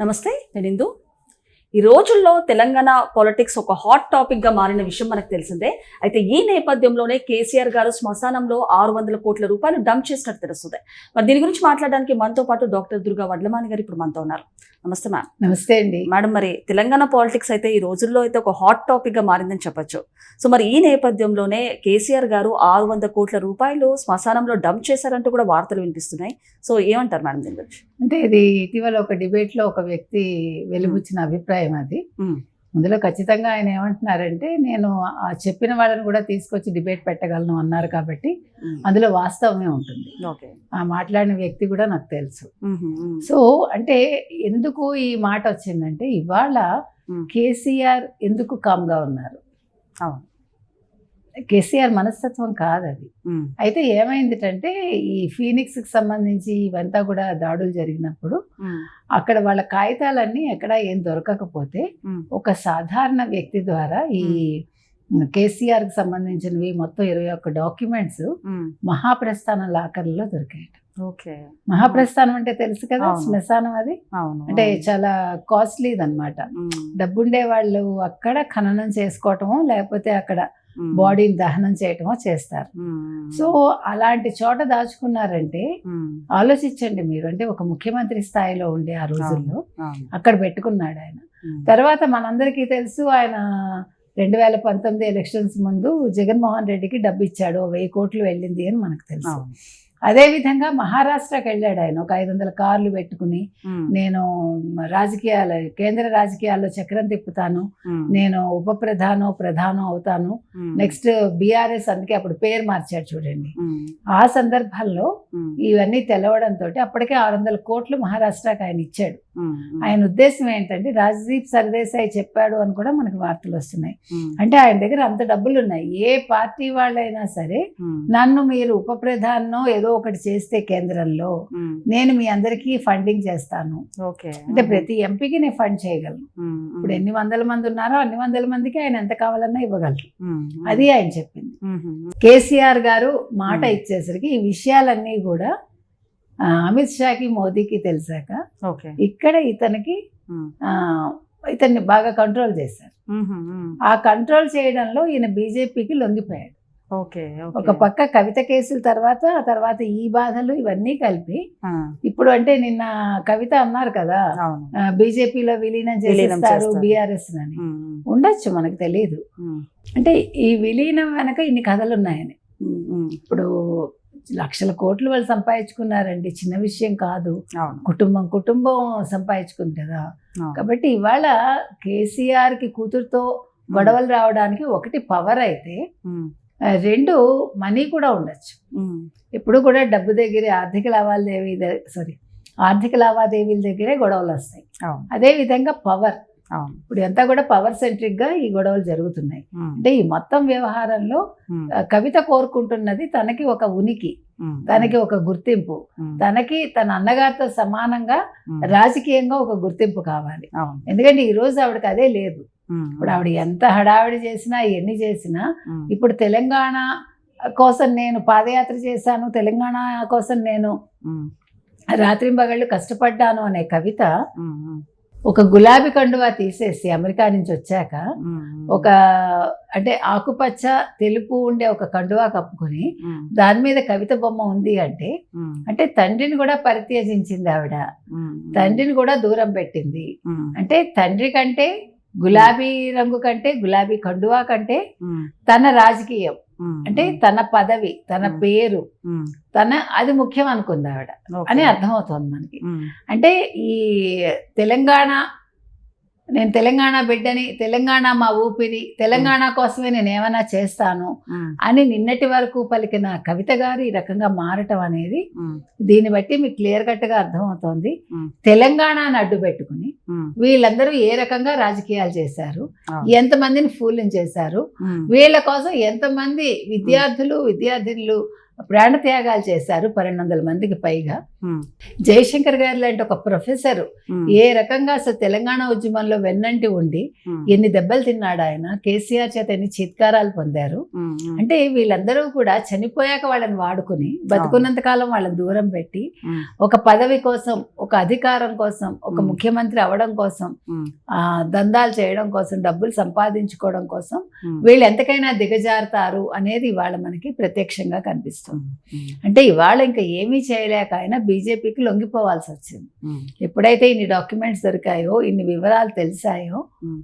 నమస్తే నేను ఇందు ఈ రోజుల్లో తెలంగాణ పాలిటిక్స్ ఒక హాట్ టాపిక్గా మారిన విషయం మనకు తెలిసిందే. అయితే ఈ నేపథ్యంలోనే కేసీఆర్ గారు శ్మశానంలో ఆరు వందల కోట్ల రూపాయలు డంప్ చేసినట్టు తెలుస్తుంది. మరి దీని గురించి మాట్లాడడానికి మనతో పాటు డాక్టర్ దుర్గా వడ్లమాని గారు ఇప్పుడు మనతో ఉన్నారు. నమస్తే మ్యామ్. నమస్తే అండి. మేడం మరి తెలంగాణ పాలిటిక్స్ అయితే ఈ రోజుల్లో అయితే ఒక హాట్ టాపిక్గా మారిందని చెప్పొచ్చు. సో మరి ఈ నేపథ్యంలోనే కేసీఆర్ గారు ఆరు వంద కోట్ల రూపాయలు శ్మశానంలో డంప్ చేశారంటూ కూడా వార్తలు వినిపిస్తున్నాయి. సో ఏమంటారు మేడం దీని గురించి? అంటే ఇది ఇటీవల ఒక డిబేట్లో ఒక వ్యక్తి వెలుబుచ్చిన అభిప్రాయం. అది. మ్మ్. అందులో ఖచ్చితంగా ఆయన ఏమంటున్నారంటే నేను ఆ చెప్పిన వాళ్ళని కూడా తీసుకొచ్చి డిబేట్ పెట్టగలను అన్నారు కాబట్టి అందులో వాస్తవమే ఉంటుంది. ఓకే. ఆ మాట్లాడిన వ్యక్తి కూడా నాకు తెలుసు. సో అంటే ఎందుకు ఈ మాట వచ్చిందంటే ఇవాళ. కేసీఆర్ ఎందుకు కామ్గా ఉన్నారు? అవును. కేసీఆర్ మనస్తత్వం కాదు అది. అయితే ఏమైందిటంటే ఈ ఫీనిక్స్కి సంబంధించి ఇవంతా కూడా దాడులు జరిగినప్పుడు అక్కడ వాళ్ళ కాగితాలన్నీ ఎక్కడ ఏం దొరకకపోతే ఒక సాధారణ వ్యక్తి ద్వారా ఈ కేసీఆర్కి సంబంధించినవి మొత్తం ఇరవై ఒక్క డాక్యుమెంట్స్ మహాప్రస్థానం లాకర్లలో దొరికాయి ఓకే. మహాప్రస్థానం అంటే తెలుసు కదా. శ్మశానం అది? అంటే చాలా కాస్ట్లీది అనమాట డబ్బుండే వాళ్ళు అక్కడ ఖననం చేసుకోవటమో లేకపోతే అక్కడ బాడీని దహనం చేయటమో చేస్తారు. సో అలాంటి చోట దాచుకున్నారంటే ఆలోచించండి మీరు. అంటే ఒక ముఖ్యమంత్రి స్థాయిలో ఉండే ఆ రోజుల్లో అక్కడ పెట్టుకున్నాడు ఆయన. తర్వాత మనందరికీ తెలుసు ఆయన రెండు వేల పంతొమ్మిది ఎలక్షన్స్ ముందు జగన్మోహన్ రెడ్డికి డబ్బు ఇచ్చాడు వెయ్యి కోట్లు వెళ్ళింది అని మనకు తెలుసు. అదే విధంగా మహారాష్ట్రకి వెళ్ళాడు ఆయన. ఒక ఐదు వందల కార్లు పెట్టుకుని నేను రాజకీయాల కేంద్ర రాజకీయాల్లో చక్రం తిప్పుతాను. నేను ఉప ప్రధానో ప్రధానో అవుతాను నెక్స్ట్ బీఆర్ఎస్ అందుకే అప్పుడు పేరు మార్చాడు చూడండి. ఆ సందర్భంలో ఇవన్నీ తెలవడంతో అప్పటికే ఆరు వందల కోట్లు మహారాష్ట్రకి ఆయన ఇచ్చాడు. ఆయన ఉద్దేశం ఏంటంటే రాజ్దీప్ సర్దేశాయ్ చెప్పాడు అని కూడా మనకు వార్తలు వస్తున్నాయి. అంటే ఆయన దగ్గర అంత డబ్బులు ఉన్నాయి ఏ పార్టీ వాళ్ళైనా సరే నన్ను మీరు ఉప ప్రధానో ఏదో ఒకటి చేస్తే కేంద్రంలో నేను మీ అందరికీ ఫండింగ్ చేస్తాను. ఓకే. అంటే ప్రతి ఎంపీకి నేను ఫండ్ చేయగలను. ఇప్పుడు ఎన్ని వందల మంది ఉన్నారో అన్ని వందల మందికి ఆయన ఎంత కావాలన్నా ఇవ్వగలరు. అది ఆయన చెప్పింది. కేసీఆర్ గారు మాట ఇచ్చేసరికి ఈ విషయాలన్నీ కూడా అమిత్ షాకి మోదీకి తెలిసాక ఇక్కడ ఇతనికి ఇతన్ని బాగా కంట్రోల్ చేశారు. ఆ కంట్రోల్ చేయడంలో ఈయన బీజేపీకి లొంగిపోయాడు. ఓకే ఒక పక్క కవిత కేసుల తర్వాత ఆ తర్వాత ఈ బాధలు ఇవన్నీ కలిపి ఇప్పుడు అంటే నిన్న కవిత అన్నారు కదా బీజేపీలో విలీనం చేస్తారు. బీఆర్ఎస్ అని. ఉండొచ్చు మనకు తెలియదు అంటే ఈ విలీనం వెనక ఇన్ని కథలు ఉన్నాయని. ఇప్పుడు లక్షల కోట్లు వాళ్ళు సంపాదించుకున్నారండి. చిన్న విషయం కాదు. కుటుంబం కుటుంబం సంపాదించుకుంది కదా. కాబట్టి ఇవాళ కేసీఆర్కి కూతురుతో గొడవలు రావడానికి ఒకటి పవర్ అయితే రెండు మనీ కూడా ఉండొచ్చు. ఇప్పుడు కూడా డబ్బు దగ్గరే ఆర్థిక లావాదేవీ సారీ ఆర్థిక లావాదేవీల దగ్గరే గొడవలు వస్తాయి. అవును. అదే విధంగా పవర్. ఇప్పుడు అంతా కూడా పవర్ సెంట్రిక్గా ఈ గొడవలు జరుగుతున్నాయి. అంటే ఈ మొత్తం వ్యవహారంలో కవిత కోరుకుంటున్నది తనకి ఒక ఉనికి తనకి ఒక గుర్తింపు తనకి తన అన్నగారితో సమానంగా రాజకీయంగా ఒక గుర్తింపు కావాలి. ఎందుకంటే ఈ రోజు ఆవిడకి అదే లేదు. ఇప్పుడు ఆవిడ ఎంత హడావిడి చేసినా ఎన్ని చేసినా ఇప్పుడు తెలంగాణ కోసం నేను పాదయాత్ర చేశాను తెలంగాణ కోసం నేను రాత్రింబగళ్ళు కష్టపడ్డాను అనే కవిత ఒక గులాబీ కండువా తీసేసి అమెరికా నుంచి వచ్చాక ఒక అంటే ఆకుపచ్చ తెలుపు ఉండే ఒక కండువా కప్పుకొని దాని మీద కవిత బొమ్మ ఉంది అంటే అంటే తండ్రిని కూడా పరిత్యజించింది ఆవిడ. తండ్రిని కూడా దూరం పెట్టింది. అంటే తండ్రి కంటే గులాబీ రంగు కంటే గులాబీ కండువా కంటే తన రాజకీయం. అంటే తన పదవి తన. పేరు తన అది ముఖ్యం అనుకుంది ఆవిడ అని అర్థమవుతోంది మనకి. అంటే ఈ తెలంగాణ నేను తెలంగాణ బిడ్డని తెలంగాణ మా ఊపిరి తెలంగాణ కోసమే నేను ఏమైనా చేస్తాను అని నిన్నటి వరకు పలికిన కవిత గారు ఈ రకంగా మారటం అనేది దీన్ని బట్టి మీకు క్లియర్ కట్గా అర్థమవుతోంది. మ్మ్. తెలంగాణను అడ్డు పెట్టుకుని వీళ్ళందరూ ఏ రకంగా రాజకీయాలు చేశారు ఎంతమందిని ఫూలింగ్ చేశారు వీళ్ళ కోసం ఎంతమంది విద్యార్థులు విద్యార్థినులు ప్రాణ త్యాగాలు చేశారు పన్నెండు వందల మందికి పైగా. జయశంకర్ గారు లాంటి ఒక ప్రొఫెసర్ ఏ రకంగా అసలు తెలంగాణ ఉద్యమంలో వెన్నంటి ఉండి ఎన్ని దెబ్బలు తిన్నాడు ఆయన కేసీఆర్ చేత ఎన్ని చిత్కారాలు పొందారు. అంటే వీళ్ళందరూ కూడా చనిపోయాక వాళ్ళని వాడుకుని బతుకున్నంత కాలం వాళ్ళని దూరం పెట్టి ఒక పదవి కోసం ఒక అధికారం కోసం ఒక. ముఖ్యమంత్రి అవడం కోసం దందాలు చేయడం కోసం డబ్బులు సంపాదించుకోవడం కోసం వీళ్ళు ఎంతకైనా దిగజారుతారు అనేది ఇవాళ మనకి ప్రత్యక్షంగా కనిపిస్తుంది. అంటే ఇవాళ ఇంకా ఏమీ చేయలేక ఆయన బీజేపీకి లొంగిపోవాల్సి వచ్చింది. ఎప్పుడైతే ఇన్ని డాక్యుమెంట్స్ దొరికాయో ఇన్ని వివరాలు తెలిసాయో.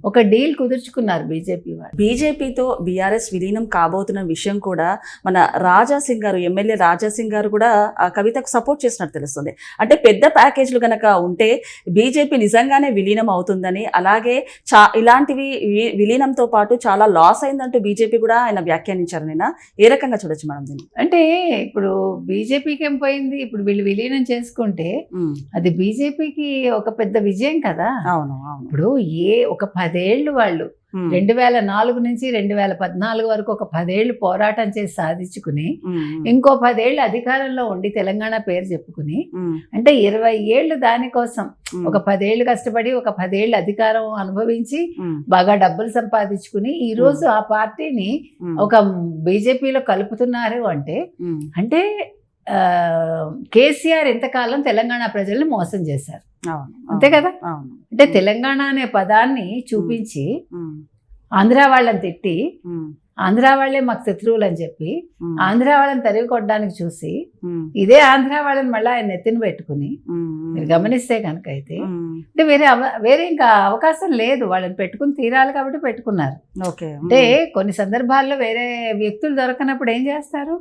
ఒక డీల్ కుదుర్చుకున్నారు బీజేపీ వాళ్ళు. బీజేపీతో బీఆర్ఎస్ విలీనం కాబోతున్న విషయం కూడా మన రాజా సింగ్ గారు ఎమ్మెల్యే రాజా సింగ్ గారు కూడా ఆ కవితకు సపోర్ట్ చేసినట్టు తెలుస్తుంది. అంటే పెద్ద ప్యాకేజీలు గనక ఉంటే బీజేపీ నిజంగానే విలీనం అవుతుందని అలాగే చా ఇలాంటివి విలీనంతో పాటు చాలా లాస్ అయిందంటూ బీజేపీ కూడా ఆయన వ్యాఖ్యానించారు నిన్న. ఏ రకంగా చూడొచ్చు మనం దీన్ని? అంటే ఇప్పుడు బీజేపీకి ఏం పోయింది? ఇప్పుడు వీళ్ళు విలీనం చేసుకుంటే అది బీజేపీకి ఒక పెద్ద విజయం కదా? అవును అవును. ఇప్పుడు ఏ ఒక పదేళ్ళు వాళ్ళు రెండు వేల నాలుగు నుంచి రెండు వేల పద్నాలుగు వరకు ఒక పదేళ్ళు పోరాటం చేసి సాధించుకుని ఇంకో పదేళ్ళు అధికారంలో ఉండి తెలంగాణ పేరు చెప్పుకుని అంటే ఇరవై ఏళ్ళు దానికోసం ఒక పదేళ్ళు కష్టపడి ఒక పదేళ్ళు అధికారం అనుభవించి బాగా డబ్బులు సంపాదించుకుని ఈ రోజు ఆ పార్టీని ఒక బీజేపీలో కలుపుతున్నారు అంటే అంటే కేసీఆర్ ఎంతకాలం తెలంగాణ ప్రజల్ని మోసం చేశారు? అంతే కదా? అంటే తెలంగాణ అనే పదాన్ని చూపించి ఆంధ్ర వాళ్ళని తిట్టి ఆంధ్ర వాళ్ళే మాకు శత్రువులు అని చెప్పి ఆంధ్ర వాళ్ళని తరిగి కొట్టడానికి చూసి ఇదే ఆంధ్ర వాళ్ళని మళ్ళీ ఆయన నెత్తిన పెట్టుకుని మీరు గమనిస్తే కనుక అయితే అంటే వేరే వేరే ఇంకా అవకాశం లేదు. వాళ్ళని పెట్టుకుని తీరాలి కాబట్టి పెట్టుకున్నారు. అంటే కొన్ని సందర్భాల్లో వేరే వ్యక్తులు దొరకనప్పుడు ఏం చేస్తారు?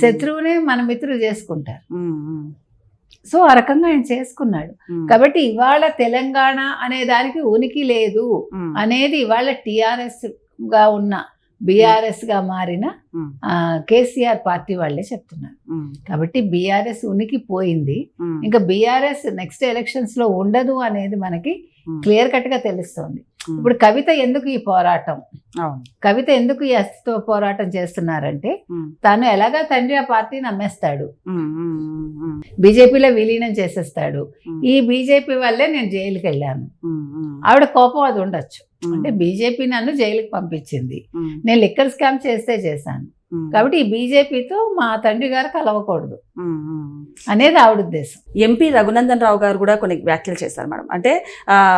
శత్రువునే మన మిత్రులు చేసుకుంటారు. సో ఆ రకంగా ఆయన చేసుకున్నాడు. కాబట్టి ఇవాళ తెలంగాణ అనే దానికి ఉనికి లేదు అనేది ఇవాళ టిఆర్ఎస్గా ఉన్న బీఆర్ఎస్గా మారిన కేసీఆర్ పార్టీ వాళ్ళే చెప్తున్నారు. కాబట్టి బీఆర్ఎస్ ఉనికి పోయింది. ఇంకా బీఆర్ఎస్ నెక్స్ట్ ఎలక్షన్స్లో ఉండదు అనేది మనకి క్లియర్ కట్గా తెలుస్తోంది. ఇప్పుడు కవిత ఎందుకు ఈ పోరాటం? కవిత ఎందుకు ఈ అస్తిత్వ పోరాటం చేస్తున్నారంటే తాను ఎలాగా తండ్రి ఆ పార్టీని అమ్మేస్తాడు బీజేపీలో విలీనం చేసేస్తాడు. ఈ బీజేపీ వల్లే నేను జైలుకి వెళ్ళాను ఆవిడ కోపం అది ఉండొచ్చు. అంటే బీజేపీ నన్ను జైలుకి పంపించింది. నేను లిక్కర్ స్కామ్ చేస్తే చేశాను. కాబట్టి ఈ బీజేపీతో మా తండ్రి గారు కలవకూడదు. అనేది ఆవిడ ఉద్దేశం. ఎంపీ రఘునందన్ రావు గారు కూడా కొన్ని వ్యాఖ్యలు చేశారు మేడం. అంటే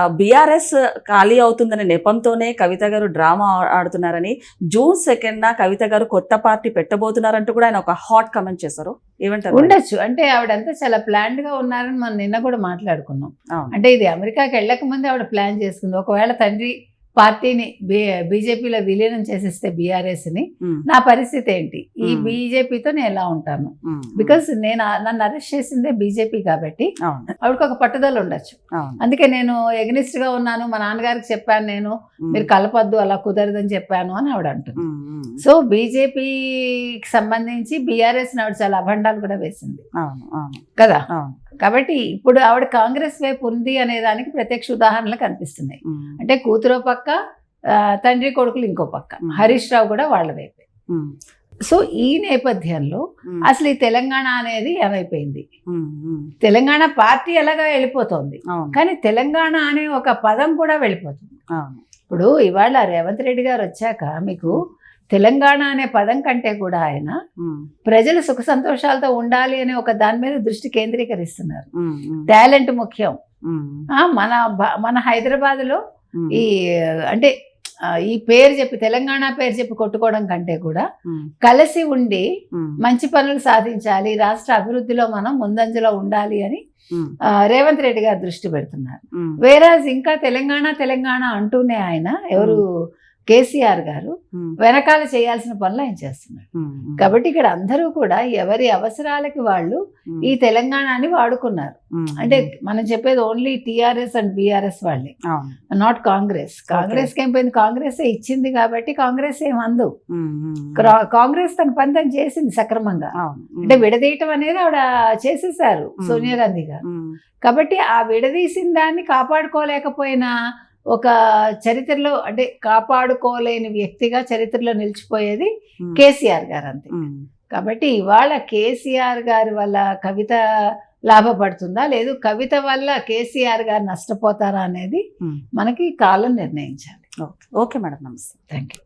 బీఆర్ఎస్ ఖాళీ అవుతుందనే నెపంతోనే కవిత గారు డ్రామా ఆడుతున్నారని జూన్ సెకండ్ నా కవిత గారు కొత్త పార్టీ పెట్టబోతున్నారంటూ కూడా ఆయన ఒక హాట్ కమెంట్ చేశారు. ఏమంటారు? ఉండొచ్చు. అంటే ఆవిడంతా చాలా ప్లాన్డ్గా ఉన్నారని మనం నిన్న కూడా మాట్లాడుకున్నాం. అంటే ఇది అమెరికాకి వెళ్ళక ముందే ఆవిడ ప్లాన్ చేసుకుంది. ఒకవేళ తండ్రి పార్టీని బీజేపీలో విలీనం చేసేస్తే బీఆర్ఎస్ని పరిస్థితి ఏంటి? ఈ. బీజేపీతో నేను ఎలా ఉంటాను? బికాస్ నేను నన్ను అరెస్ట్ చేసిందే బీజేపీ కాబట్టి ఆవిడకి ఒక పట్టుదల ఉండొచ్చు. అందుకే నేను ఎగ్నిస్ట్గా ఉన్నాను మా నాన్నగారికి చెప్పాను నేను మీరు కలపద్దు అలా కుదరదని చెప్పాను అని ఆవిడ అంటుంది. సో బీజేపీకి సంబంధించి బీఆర్ఎస్ ఆవిడ చాలా అభండాలు కూడా వేసింది. కదా? అవును. కాబట్టి ఇప్పుడు ఆవిడ కాంగ్రెస్ వైపు ఉంది అనే దానికి ప్రత్యక్ష ఉదాహరణలు కనిపిస్తున్నాయి. అంటే కూతురో పక్క తండ్రి కొడుకులు ఇంకో పక్క. హరీష్ రావు కూడా వాళ్ళ వైపే. సో ఈ నేపథ్యంలో అసలు ఈ తెలంగాణ అనేది ఏమైపోయింది? తెలంగాణ పార్టీ ఎలాగా వెళ్ళిపోతోంది. కానీ తెలంగాణ అనే ఒక పదం కూడా వెళ్ళిపోతుంది. ఇప్పుడు ఇవాళ రేవంత్ రెడ్డి గారు వచ్చాక మీకు తెలంగాణ అనే పదం కంటే కూడా ఆయన ప్రజలు సుఖ సంతోషాలతో ఉండాలి అనే ఒక దాని మీద దృష్టి కేంద్రీకరిస్తున్నారు. టాలెంట్ ముఖ్యం. మన మన హైదరాబాద్లో ఉమ్, ఈ అంటే ఈ పేరు చెప్పి తెలంగాణ పేరు చెప్పి కొట్టుకోవడం కంటే కూడా కలిసి ఉండి మంచి పనులు సాధించాలి రాష్ట్ర అభివృద్ధిలో మనం ముందంజలో ఉండాలి అని రేవంత్ రెడ్డి గారు దృష్టి పెడుతున్నారు. వేరాజ్ ఇంకా తెలంగాణ తెలంగాణ అంటూనే ఆయన ఎవరు కేసీఆర్ గారు వెనకాల చేయాల్సిన పనులు ఆయన చేస్తున్నారు. కాబట్టి ఇక్కడ అందరూ కూడా ఎవరి అవసరాలకి వాళ్ళు ఈ తెలంగాణని వాడుకున్నారు. అంటే మనం చెప్పేది ఓన్లీ టీఆర్ఎస్ అండ్ బీఆర్ఎస్ వాళ్ళే నాట్ కాంగ్రెస్. కాంగ్రెస్ ఏం పోయింది? కాంగ్రెస్ ఇచ్చింది కాబట్టి కాంగ్రెస్ ఏం అందు ఉమ్, ఉమ్, క్రా- కాంగ్రెస్ తన పని తను చేసింది సక్రమంగా. అంటే విడదీయటం అనేది ఆవిడ చేసేసారు. సోనియా గాంధీ గారు. కాబట్టి ఆ విడదీసిన దాన్ని కాపాడుకోలేకపోయిన ఒక చరిత్రలో అంటే కాపాడుకోలేని వ్యక్తిగా చరిత్రలో నిలిచిపోయేది కేసీఆర్ గారు అంతే. కాబట్టి ఇవాళ కేసీఆర్ గారి వల్ల కవిత లాభపడుతుందా? లేదు కవిత వల్ల కేసీఆర్ గారు నష్టపోతారా అనేది. మనకి కాలం నిర్ణయించాలి. ఓకే. ఓకే మేడం నమస్తే. Thank you